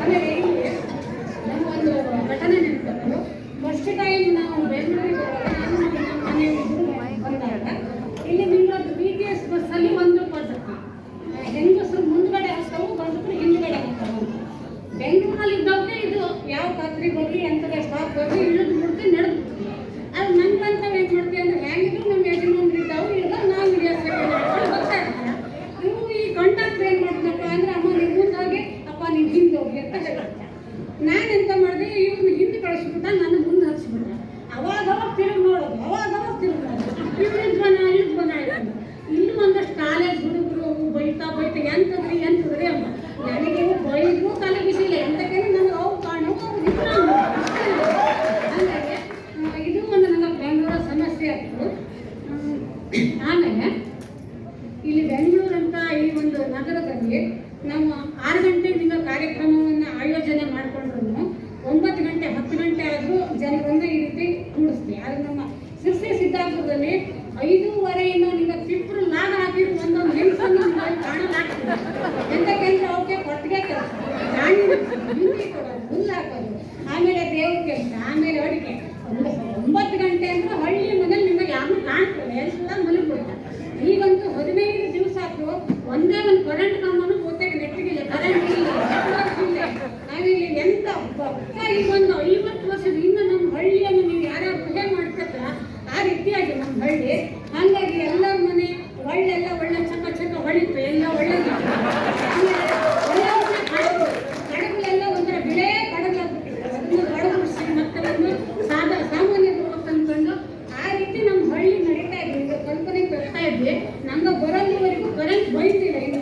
ಆಮೇಲೆ ಒಂದು ಘಟನೆ ನೆನಪು ಫಸ್ಟ್ ಟೈಮ್ ನಾವು ಬೆಂಗಳೂರಿಗೆ ಬಂದಾಗ ಇಲ್ಲಿ ಬಿ ಟಿ ಎಸ್ ಬಸ್ಸಲ್ಲಿ ಒಂದು ಹೆಂಗಸರು ಮುಂದ್ಗಡೆ ಹೋಗ್ತಾವು ಗಂಡಸರು ಹಿಂದ್ಗಡೆ ಹೋಗ್ತಾವು ಬೆಂಗಳೂರಲ್ಲಿ ಇದ್ದವ್ರೆ ಇದು ಯಾವ ಖಾತ್ರಿ ಹೋಗಿ ಎಂಥದೇ ಸ್ಟಾಪ್ ಹೋಗಿ ಆಮೇಲೆ ಇಲ್ಲಿ ಬೆಂಗಳೂರು ಅಂತ ಈ ಒಂದು ನಗರದಲ್ಲಿ ನಾವು ಆರು ಗಂಟೆ ದಿನ ಕಾರ್ಯಕ್ರಮವನ್ನು ಆಯೋಜನೆ ಮಾಡಿಕೊಂಡ್ರು ಒಂಬತ್ತು ಗಂಟೆ, ಹತ್ತು ಗಂಟೆ ಆದರೂ ಜನರನ್ನು ಈ ರೀತಿ ಕೂಡಿಸ್ತೀವಿ ಆದರೆ ನಮ್ಮ ಸಿರ್ಸಿ ಸಿದ್ಧಾಪುರದಲ್ಲಿ ಐದೂವರೆಯಿಂದ ನಿಮ್ಮ ಪಿಪ್ರು ನಾಗ ಹಾಕಿದ್ರು ಒಂದೊಂದು ಹೆಂಗಸನ್ನು ಕಾಣಲಾಗ್ತದೆ. ಎಂತಕ್ಕೆಂದ್ರೆ ಅವಕ್ಕೆ ಕೊಟ್ಟಿಗೆ ಕೆಲಸ. ಹುಲ್ಲಾಕೋದು ಹಾಕೋದು. ಆಮೇಲೆ ದೇವ್ರ ಕೆಲಸ, ಆಮೇಲೆ ಅಡುಗೆ. ಒಂಬತ್ತು ಗಂಟೆ ಅಂದ್ರೆ ಹಳ್ಳಿ ಮನೇಲಿ ನಿಮಗೆ ಯಾರು ಕಾಣ್ತದೆ ಎಲ್ಲ ಒಬ್ಬರು ಬಡ ಮಕ್ಕಳನ್ನು ಸಾಧ ಸಾಮಾನ್ಯ ತಂದ್ಕೊಂಡು ಆ ರೀತಿ ನಮ್ಮ ಹಳ್ಳಿ ನಡೀತಾ ಇದ್ದೀವಿ ಕಲ್ಪನೆಗೆ ಬರ್ತಾ ಇದ್ವಿ ನಮ್ಗೆ ಬರೋಲ್ಲಿವರೆಗೂ ಕರೆಂಟ್ ಬೈತಿಲ್ಲ ಇದು